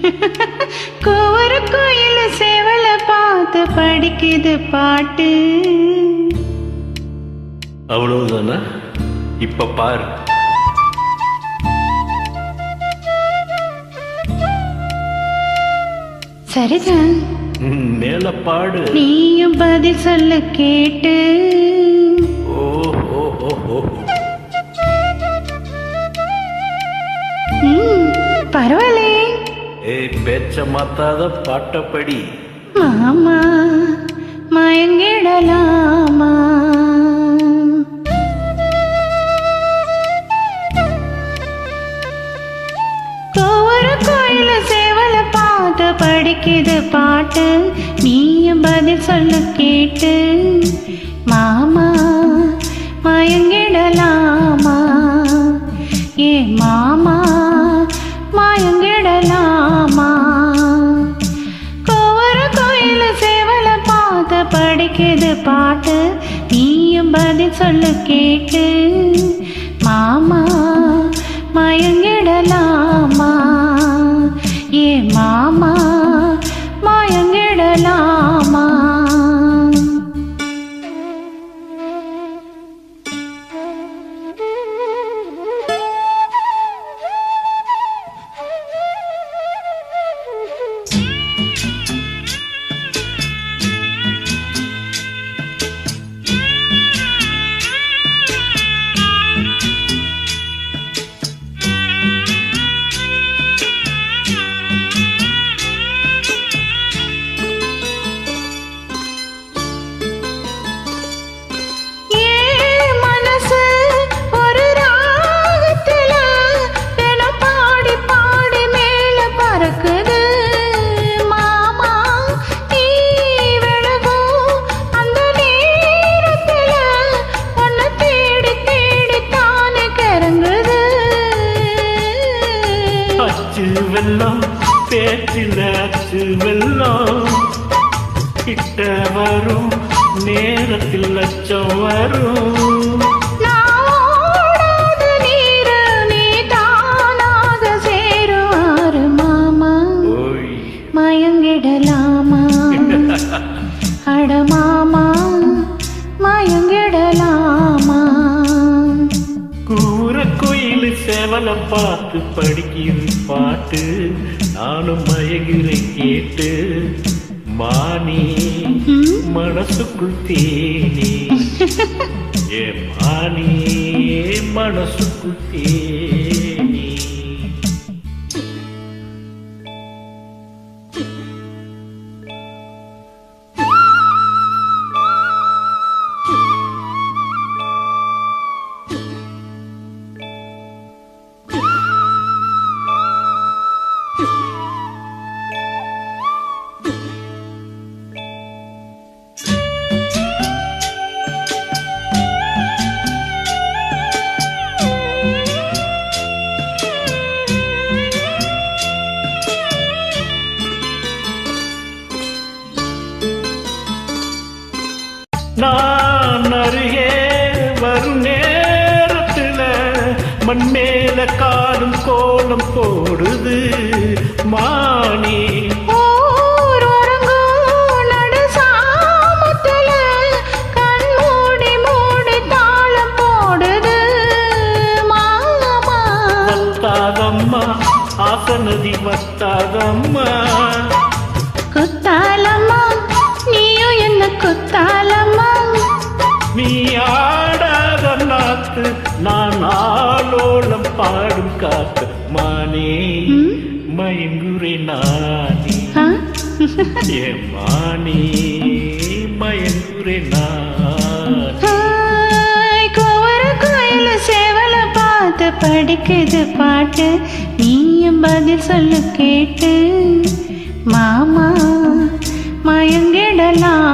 கோவர கோயில் சேவல பார்த்து படிக்குது பாட்டு. அவ்வளவுதானா? இப்ப பாரு. சரிதான். மேல பாடு. நீயும் பதில் சொல்ல கேட்டு. ஓ ஓ ஓ ஓ ஏய் பேச்ச மாத்தாத பாட்டப்படி. மாமா மயங்கிடலாமா? கோவர கோயில சேவல பாட்டு படிக்குது பாட்டு. நீயும் பதில் சொல்ல கேட்டு. மாமா மயங்கிடலாமா? ஏ மாமா பாட்டு நீயும் பதில் சொல்லு கேட்டு மாமா மயங்கிடலாமா? ஏ மாமா அச்சு வெள்ளம் பேச்சில் அச்சு வெள்ளம். கிட்ட வரும் நேரத்தில் லட்சம் வரும். மயங்கிடலாமா? அட கோயில் பார்த்து படிக்கிற பாட்டு. நானும் மயகிறேன் கேட்டு மானி மனசுக்குள் தேனி. ஏ மானி மனசுக்குள் தேனி. மூடி தாளம் போடுது. மாமா. வத்தாதம்மா ஆசனதி வத்தாதம்மா குத்தாலம்மா பாடும் காத்து மானே? மயங்குறே நானே? ஏ மானே மயங்குறே பார்த்து படிக்குது பாட்டு. நீயும் பதில் சொல்லு கேட்டு. மாமா மயங்கிடலாமா.